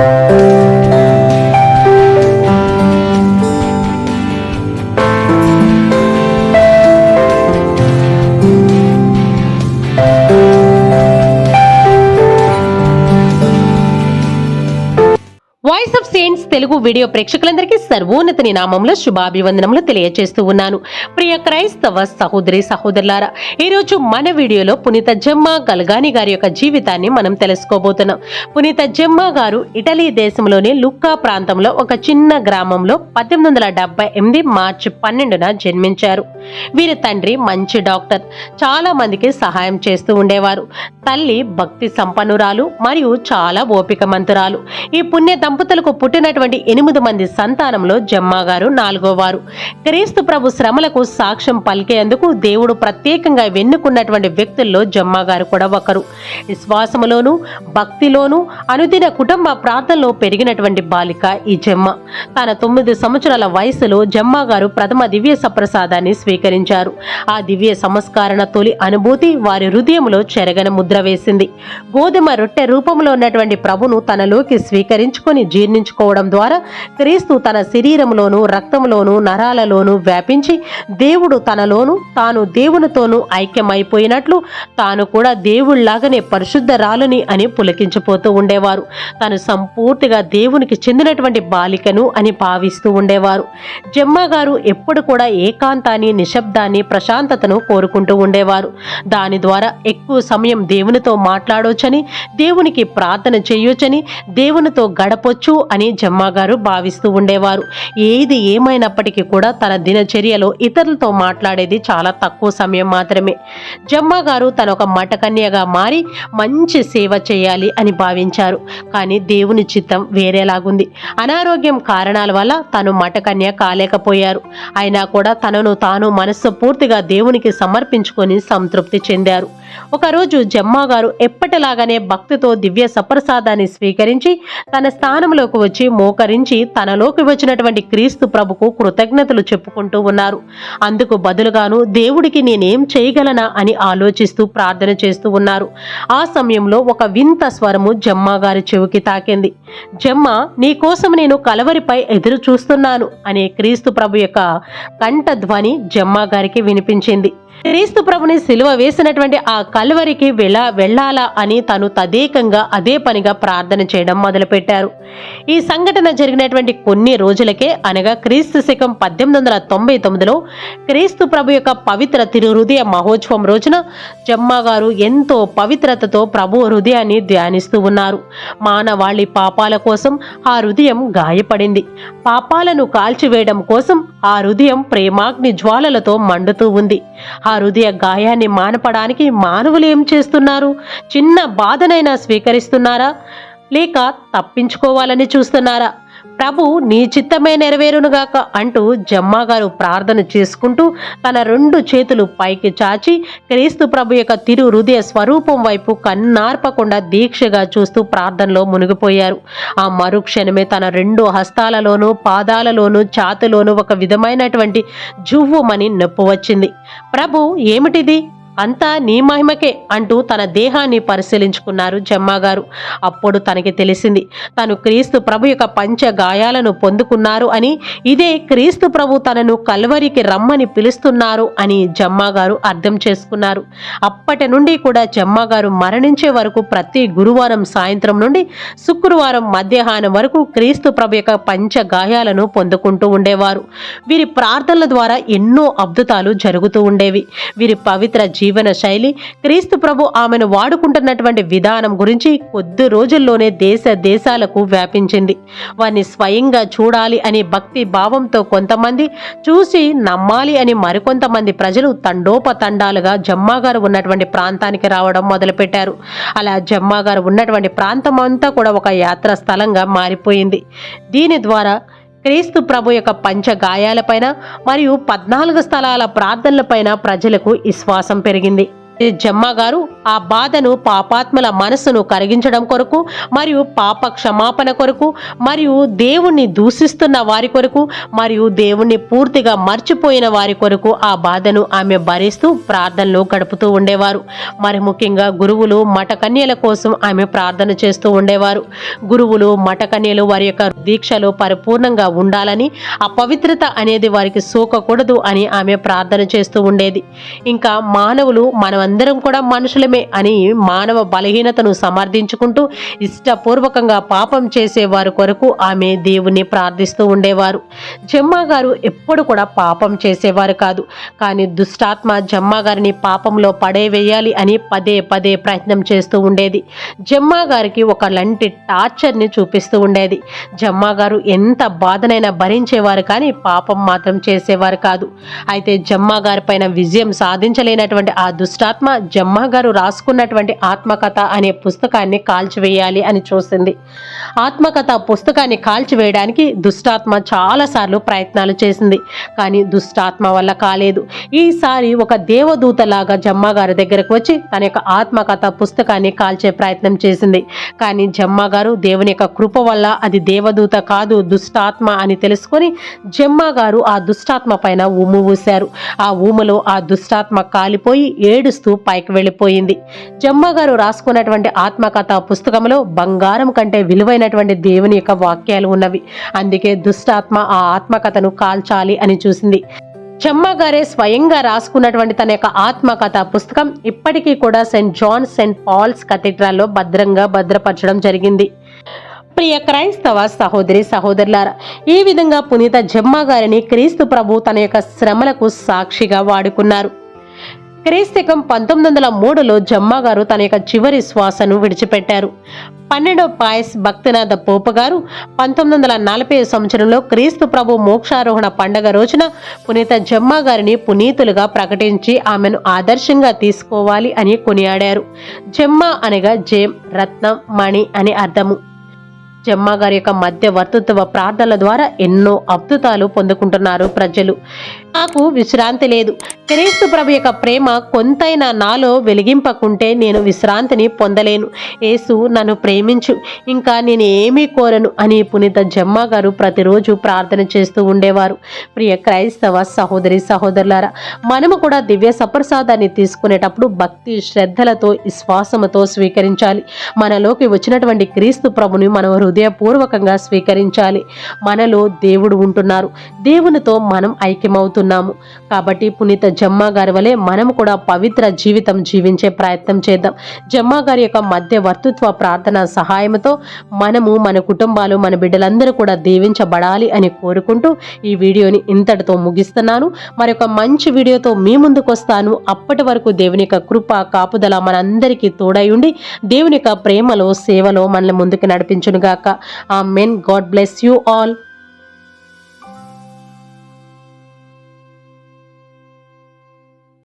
Música voice of saints Telugu video ప్రేక్షకులందరికీ సర్వోన్నత నామంలో శుభాభివందనములు తెలియజేస్తూ ఉన్నాను. ప్రియ క్రైస్తవ సహోదరి సహోదరులారా ఈరోజు మన వీడియోలో పునీత జమ్మ గల్గాని గారి యొక్క జీవితాన్ని మనం తెలుసుకోబోతున్నాం. పునీత జమ్మ గారు ఇటలీ దేశంలోని లుక్కా ప్రాంతంలో ఒక చిన్న గ్రామంలో పద్దెనిమిది వందల డెబ్బై ఎనిమిది మార్చి పన్నెండున జన్మించారు. వీరి తండ్రి మంచి డాక్టర్ చాలా మందికి సహాయం చేస్తూ ఉండేవారు. తల్లి భక్తి సంపన్నురాలు మరియు చాలా ఓపికమంతురాలు. ఈ పుణ్య దంపతులకు పుట్టినటువంటి ఎనిమిది మంది సంతానంలో జమ్మాగారు నాలుగో వారు క్రీస్తు ప్రభు శ్రమలకు సాక్ష్యం పలికేందుకు దేవుడు ప్రత్యేకంగా వెన్నుకున్నటువంటి వ్యక్తుల్లో జమ్మాగారు కూడా ఒకరు. విశ్వాసములోను భక్తిలోను అనుదిన కుటుంబ ప్రాంతంలో పెరిగినటువంటి బాలిక ఈ జమ్మ. తన తొమ్మిది సంవత్సరాల వయసులో జమ్మాగారు ప్రథమ దివ్య సప్రసాదాన్ని స్వీకరించారు. ఆ దివ్య సంస్కరణ తొలి అనుభూతి వారి హృదయంలో చెరగన ముద్ర వేసింది. గోధుమ రొట్టె రూపంలో ఉన్నటువంటి ప్రభును తనలోకి స్వీకరించుకొని జీర్ణించుకోవడం ద్వారా క్రీస్తు తన శరీరంలోను రక్తంలోను నరాలలోను వ్యాపించి దేవుడు తనలోను తాను దేవునితోనూ ఐక్యమైపోయినట్లు తాను కూడా దేవుళ్ళాగానే పరిశుద్ధరాలని అని పులకించిపోతూ ఉండేవారు. తను సంపూర్తిగా దేవునికి చెందినటువంటి బాలికను అని భావిస్తూ ఉండేవారు. జమ్మ గారు ఎప్పుడు కూడా ఏకాంతాన్ని నిశ్శబ్దాన్ని ప్రశాంతతను కోరుకుంటూ ఉండేవారు. దాని ద్వారా ఎక్కువ సమయం దేవునితో మాట్లాడొచ్చని దేవునికి ప్రార్థన చేయొచ్చని దేవునితో గడపొచ్చు అని జమ్మాగారు భావిస్తూ ఉండేవారు. ఏది ఏమైనప్పటికీ కూడా తన దినచర్యలో ఇతరులతో మాట్లాడేది చాలా తక్కువ సమయం మాత్రమే. జమ్మాగారు తన ఒక మటకన్యగా మారి మంచి సేవ చేయాలి అని భావించారు. కానీ దేవుని చిత్తం వేరేలాగుంది. అనారోగ్యం కారణాల వల్ల తను మటకన్య కాలేకపోయారు. అయినా కూడా తనను తాను మనస్సు పూర్తిగా దేవునికి సమర్పించుకొని సంతృప్తి చెందారు. ఒకరోజు జమ్మాగారు ఎప్పటిలాగానే భక్తితో దివ్య సప్రసాదాన్ని స్వీకరించి తన స్థానంలోకి వచ్చి మోకరించి తనలోకి వచ్చినటువంటి క్రీస్తు ప్రభుకు కృతజ్ఞతలు చెప్పుకుంటూ ఉన్నారు. అందుకు బదులుగాను దేవుడికి నేనేం చేయగలనా అని ఆలోచిస్తూ ప్రార్థన చేస్తూ ఉన్నారు. ఆ సమయంలో ఒక వింత స్వరము జమ్మాగారి చెవికి తాకింది. జమ్మ నీ కోసం నేను కలవరిపై ఎదురు చూస్తున్నాను అనే క్రీస్తు ప్రభు యొక్క కంఠ ధ్వని జమ్మాగారికి వినిపించింది. క్రీస్తు ప్రభుని సిలువ వేసినటువంటి ఆ కలువరికి వెళ్ళ వెళ్ళాలా అని తను తదేకంగా అదే పనిగా ప్రార్థన చేయడం మొదలుపెట్టారు. ఈ సంఘటన జరిగినటువంటి కొన్ని రోజులకే అనగా క్రీస్తు శకం పద్దెనిమిది వందల తొంభై తొమ్మిదిలో క్రీస్తు ప్రభు యొక్క పవిత్ర తిరు హృదయ మహోత్సవం రోజున జమ్మా గారు ఎంతో పవిత్రతతో ప్రభు హృదయాన్ని ధ్యానిస్తూ ఉన్నారు. మానవాళి పాపాల కోసం ఆ హృదయం గాయపడింది. పాపాలను కాల్చివేయడం కోసం ఆ హృదయం ప్రేమాగ్ని జ్వాలలతో మండుతూ ఉంది. ఆ హృదయ గాయాన్ని మానపడానికి మానవులు ఏం చేస్తున్నారు? చిన్న బాధనైనా స్వీకరిస్తున్నారా? లేక తప్పించుకోవాలని చూస్తున్నారా? ప్రభు నీ చిత్తమే నెరవేరునుగాక అంటూ జమ్మాగారు ప్రార్థన చేసుకుంటూ తన రెండు చేతులు పైకి చాచి క్రీస్తు ప్రభు యొక్క తిరు హృదయ స్వరూపం వైపు కన్నార్పకుండా దీక్షగా చూస్తూ ప్రార్థనలో మునిగిపోయారు. ఆ మరుక్షణమే తన రెండు హస్తాలలోనూ పాదాలలోనూ ఛాతిలోనూ ఒక విధమైనటువంటి జువ్వుమని నొప్పి వచ్చింది. ప్రభు ఏమిటిది? అంతా నీ మహిమకే అంటూ తన దేహాన్ని పరిశీలించుకున్నారు జమ్మాగారు. అప్పుడు తనకి తెలిసింది తను క్రీస్తు ప్రభు యొక్క పంచ గాయాలను పొందుకున్నారు అని ఇదే క్రీస్తు ప్రభు తనను కల్వరికి రమ్మని పిలుస్తున్నారు అని జమ్మాగారు అర్థం చేసుకున్నారు. అప్పటి నుండి కూడా జమ్మాగారు మరణించే వరకు ప్రతి గురువారం సాయంత్రం నుండి శుక్రవారం మధ్యాహ్నం వరకు క్రీస్తు ప్రభు యొక్క పంచ గాయాలను పొందుకుంటూ ఉండేవారు. వీరి ప్రార్థనల ద్వారా ఎన్నో అద్భుతాలు జరుగుతూ ఉండేవి. వీరి పవిత్ర జీవన శైలి క్రీస్తు ప్రభు ఆమెను వాడుకుంటున్నటువంటి విధానం గురించి కొద్ది రోజుల్లోనే దేశ దేశాలకు వ్యాపించింది. వారిని స్వయంగా చూడాలి అనే భక్తి భావంతో కొంతమంది చూసి నమ్మాలి అని మరికొంతమంది ప్రజలు తండోపతండాలుగా జమ్మాగారు ఉన్నటువంటి ప్రాంతానికి రావడం మొదలుపెట్టారు. అలా జమ్మాగారు ఉన్నటువంటి ప్రాంతం అంతా కూడా ఒక యాత్రా స్థలంగా మారిపోయింది. దీని ద్వారా క్రీస్తు ప్రభు యొక్క పంచ గాయాలపైన మరియు పద్నాలుగు స్థలాల ప్రార్థనలపైన ప్రజలకు విశ్వాసం పెరిగింది. జమ్మ గారు ఆ బాధను పాపాత్మల మనసును కరిగించడం కొరకు మరియు పాప క్షమాపణ కొరకు మరియు దేవుణ్ణి దూషిస్తున్న వారి కొరకు మరియు దేవుణ్ణి పూర్తిగా మర్చిపోయిన వారి కొరకు ఆ బాధను ఆమె భరిస్తూ ప్రార్థనలో గడుపుతూ ఉండేవారు. మరి ముఖ్యంగా గురువులు మఠకన్యల కోసం ఆమె ప్రార్థన చేస్తూ ఉండేవారు. గురువులు మఠకన్యలు వారి యొక్క దీక్షలో పరిపూర్ణంగా ఉండాలని అపవిత్రత అనేది వారికి సోకకూడదు అని ఆమె ప్రార్థన చేస్తూ ఉండేది. ఇంకా మానవులు మనం మనమందరం కూడా మనుషులమే అని మానవ బలహీనతను సమర్థించుకుంటూ ఇష్టపూర్వకంగా పాపం చేసేవారు కొరకు ఆమె దేవుణ్ణి ప్రార్థిస్తూ ఉండేవారు. జమ్మా గారు ఎప్పుడు కూడా పాపం చేసేవారు కాదు. కానీ దుష్టాత్మ జమ్మా గారిని పాపంలో పడేవేయాలి అని పదే పదే ప్రయత్నం చేస్తూ ఉండేది. జమ్మా గారికి ఒక లంటి టార్చర్ని చూపిస్తూ ఉండేది. జమ్మా గారు ఎంత బాధనైనా భరించేవారు కానీ పాపం మాత్రం చేసేవారు కాదు. అయితే జమ్మా గారి పైన విజయం సాధించలేనటువంటి ఆ దుష్టాత్మ జమ్మ గారు రాసుకున్నటువంటి ఆత్మకథ అనే పుస్తకాన్ని కాల్చివేయాలి అని చూసింది. ఆత్మకథ పుస్తకాన్ని కాల్చివేయడానికి దుష్టాత్మ చాలాసార్లు ప్రయత్నాలు చేసింది. కానీ దుష్టాత్మ వల్ల కాలేదు. ఈసారి ఒక దేవదూతలాగా జమ్మ గారి దగ్గరకు వచ్చి తన యొక్క ఆత్మకథ పుస్తకాన్ని కాల్చే ప్రయత్నం చేసింది. కానీ జమ్మ గారు దేవుని యొక్క కృప వల్ల అది దేవదూత కాదు దుష్టాత్మ అని తెలుసుకొని జమ్మ గారు ఆ దుష్టాత్మ పైన ఉమ్ము ఊశారు. ఆ ఊమలో ఆ దుష్టాత్మ కాలిపోయి ఏడుస్తూ పైకి వెళ్ళిపోయింది. జమ్మగారు రాసుకున్నటువంటి ఆత్మకథ పుస్తకంలో బంగారం కంటే విలువైనటువంటి దేవుని యొక్క వాక్యాలు ఉన్నవి. అందుకే దుష్టాత్మ ఆ ఆత్మకథను కాల్చాలి అని చూసింది. చెమ్మగారే స్వయంగా రాసుకున్నటువంటి తన యొక్క ఆత్మకథ పుస్తకం ఇప్పటికీ కూడా సెయింట్ జాన్ సెయింట్ పాల్స్ కథీడ్రాల్లో భద్రంగా భద్రపరచడం జరిగింది. ప్రియ క్రైస్తవ సహోదరి సహోదరులారా ఈ విధంగా పునీత జమ్మ గారిని క్రీస్తు ప్రభు తన యొక్క శ్రమలకు సాక్షిగా వాడుకున్నారు. క్రీస్తికం పంతొమ్మిది వందల మూడులో జమ్మాగారు తన యొక్క చివరి శ్వాసను విడిచిపెట్టారు. పన్నెండవ పాయస్ భక్తినాథ పోప గారు పంతొమ్మిది వందల నలభై సంవత్సరంలో క్రీస్తు ప్రభు మోక్షారోహణ పండగ రోజున పునీత జమ్మాగారిని పునీతులుగా ప్రకటించి ఆమెను ఆదర్శంగా తీసుకోవాలి అని కొనియాడారు. జమ్మా అనగా జేమ్ రత్నం మణి అని అర్థము. జమ్మాగారి యొక్క మధ్యవర్తిత్వ ప్రార్థనల ద్వారా ఎన్నో అద్భుతాలు పొందుకుంటున్నారు ప్రజలు. నాకు విశ్రాంతి లేదు. క్రీస్తు ప్రభు యొక్క ప్రేమ కొంతైనా నాలో వెలిగింపకుంటే నేను విశ్రాంతిని పొందలేను. యేసు నన్ను ప్రేమించు. ఇంకా నేను ఏమీ కోరను అని పునీత జమ్మ గారు ప్రతిరోజు ప్రార్థన చేస్తూ ఉండేవారు. ప్రియ క్రైస్తవ సహోదరి సహోదరులారా మనము కూడా దివ్య సప్రసాదాన్ని తీసుకునేటప్పుడు భక్తి శ్రద్ధలతో విశ్వాసముతో స్వీకరించాలి. మనలోకి వచ్చినటువంటి క్రీస్తు ప్రభుని మనం హృదయపూర్వకంగా స్వీకరించాలి. మనలో దేవుడు ఉంటున్నారు. దేవునితో మనం ఐక్యమవుతున్నాము కాబట్టి పునీత జమ్మా గారి వలె మనం కూడా పవిత్ర జీవితం జీవించే ప్రయత్నం చేద్దాం. జమ్మా గారి యొక్క మధ్యవర్తిత్వ ప్రార్థన సహాయంతో మనము మన కుటుంబాలు మన బిడ్డలందరూ కూడా దీవించబడాలి అని కోరుకుంటూ ఈ వీడియోని ఇంతటితో ముగిస్తున్నాను. మరొక మంచి వీడియోతో మీ ముందుకు వస్తాను. అప్పటి వరకు దేవుని యొక్క కృప కాపుదల మనందరికీ తోడై ఉండి దేవుని యొక్క ప్రేమలో సేవలో మనల్ని ముందుకు నడిపించునుగాక. Amen God bless you all.